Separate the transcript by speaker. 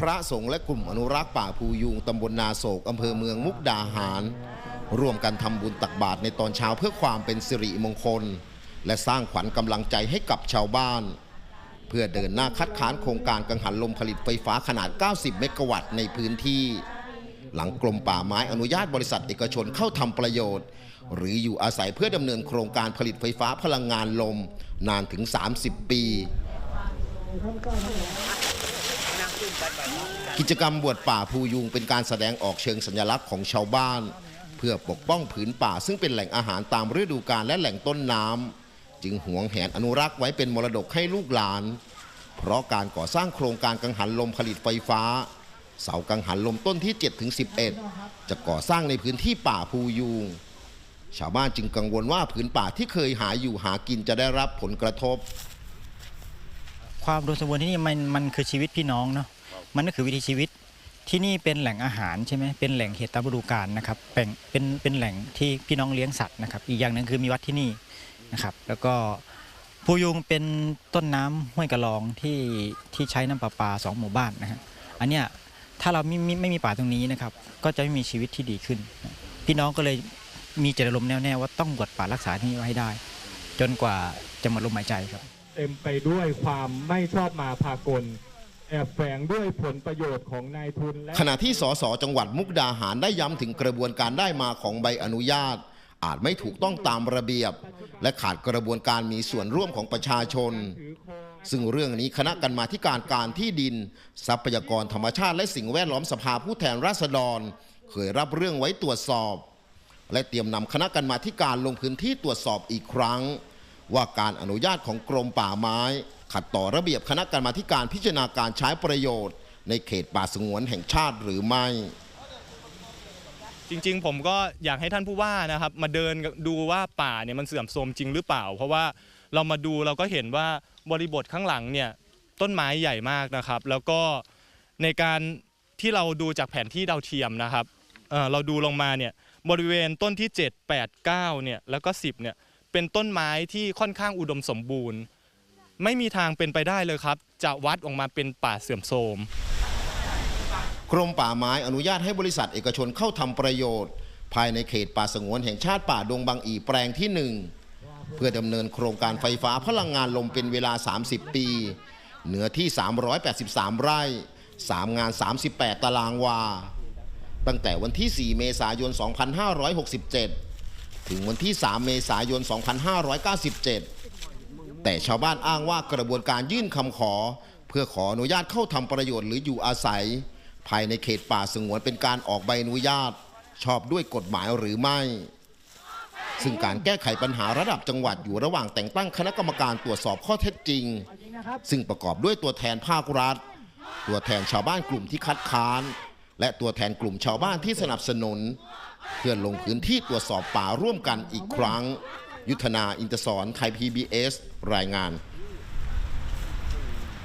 Speaker 1: พระสงฆ์และกลุ่มอนุรักษ์ป่าภูยูงตำบลนาโศกอำเภอเมืองมุกดาหาร ร่วมกันทำบุญตักบาตรในตอนเช้าเพื่อความเป็นสิริมงคล และสร้างขวัญกำลังใจให้กับชาวบ้าน เพื่อเดินหน้าคัดค้านโครงการกังหันลมผลิตไฟฟ้าขนาด 90 เมกะวัตต์ในพื้นที่ หลังกรมป่าไม้อนุญาตบริษัทเอกชนเข้าทำประโยชน์ หรืออยู่อาศัยเพื่อดำเนินโครงการผลิตไฟฟ้าพลังงานลม นานถึง 30 ปี กิจกรรมบวชป่าภูยุงเป็นการแสดงออกเชิงสัญลักษณ์ของชาวบ้าน เพื่อปกป้องผืนป่า ซึ่งเป็นแหล่งอาหารตามฤดูกาลและแหล่งต้นน้ำจึงหวงแหนอนุรักษ์ไว้เป็นมรดกให้ลูกหลาน เพราะการก่อสร้างโครงการกังหันลมผลิตไฟฟ้า เสากังหันลมต้นที่ 7 ถึง 11 จะก่อสร้างในพื้นที่ป่าภูยูงชาวบ้านจึงกังวลว่าผืนป่าที่เคยหาอยู่หากินจะได้รับผลกระทบ
Speaker 2: ความอุดมสมบูรณ์ที่นี่มันมันคือชีวิตพี่น้องเนาะ มันก็คือวิถีชีวิตที่นี่เป็นแหล่งอาหารใช่ไหมเป็นแหล่งเห็ดตามฤดูกาลนะครับเป็นเป็นเป็นแหล่งที่พี่น้องเลี้ยงสัตว์นะครับอีกอย่างหนึ่งคือมีวัดที่นี่นะครับ แล้วก็ภูยุงเป็นต้นน้ำห้วยกระลองที่ที่ใช้น้ำประปาสองหมู่บ้านนะครับอันเนี้ยถ้าเราไม่ไม่ไม่มีป่าตรงนี้นะครับก็จะไม่มีชีวิตที่ดีขึ้น พี่น้องก็เลยมีเจตจำนงแน่วแน่ว่าต้องบวชป่ารักษาที่นี่ไว้ให้ได้ จนกว่าจะหมดลมหายใจครับ
Speaker 3: เต็มไปด้วยความไม่ชอบมาพากล แอบแฝงด้วยผลประโยชน์ของนายทุนและ
Speaker 1: ขณะที่สสจังหวัดมุกดาหารได้ย้ำถึงกระบวนการได้มาของใบอนุญาต อาจไม่ถูกต้องตามระเบียบ และขาดกระบวนการมีส่วนร่วมของประชาชน ซึ่งเรื่องนี้คณะกรรมาธิการการที่ดิน ทรัพยากรธรรมชาติและสิ่งแวดล้อมสภาผู้แทนราษฎร เคยรับเรื่องไว้ตรวจสอบ และเตรียมนำคณะกรรมาธิการลงพื้นที่ตรวจสอบอีกครั้ง ว่าการอนุญาตของกรมป่าไม้ ขัดต่อระเบียบคณะกรรมาการพิจารณาการใช้ประโยชน์ ในเขตป่าสงวนแห่งชาติหรือไม่
Speaker 4: จริงๆ ผมก็อยากให้ท่านผู้ว่านะครับ มาเดินดูว่าป่าเนี่ยมันเสื่อมโทรมจริงหรือเปล่า เพราะว่าเรามาดูเราก็เห็นว่าบริบทข้างหลังเนี่ยต้นไม้ใหญ่มากนะครับ แล้วก็ในการที่เราดูจากแผนที่ดาวเทียมนะครับเเราดูลงมาเนี่ยบริเวณต้นที่ 7 8 9เนี่ยแล้วก็ 10เนี่ยเป็นต้นไม้ที่ค่อนข้างอุดมสมบูรณ์ ไม่มีทางเป็นไปได้เลยครับ จะวัดออกมาเป็นป่าเสื่อมโทรม
Speaker 1: กรมป่าไม้อนุญาตให้บริษัทเอกชนเข้าทำประโยชน์ ภายในเขตป่าสงวนแห่งชาติป่าดงบางอีแปลงที่1เพื่อดำเนินโครงการไฟฟ้าพลังงานลมเป็นเวลา 30 ปีเนื้อที่ 383 ไร่ 3 งาน 38 ตารางวา ตั้งแต่วันที่ 4 เมษายน 2567 ถึงวันที่ 3 เมษายน 2597 แต่ชาวบ้านอ้างว่ากระบวนการยื่นคำขอ เพื่อขออนุญาตเข้าทำประโยชน์หรืออยู่อาศัย ภายในเขตป่าสงวนเป็นการออกใบอนุญาต ชอบด้วยกฎหมายหรือไม่ ซึ่งการแก้ไขปัญหาระดับจังหวัดอยู่ระหว่างแต่งตั้งคณะกรรมการตรวจสอบข้อเท็จจริง ซึ่งประกอบด้วยตัวแทนภาครัฐ ตัวแทนชาวบ้านกลุ่มที่คัดค้าน และตัวแทนกลุ่มชาวบ้านที่สนับสนุน เพื่อลงพื้นที่ตรวจสอบป่าร่วมกันอีกครั้ง ยุทธนาอินทศรไทย PBS รายงาน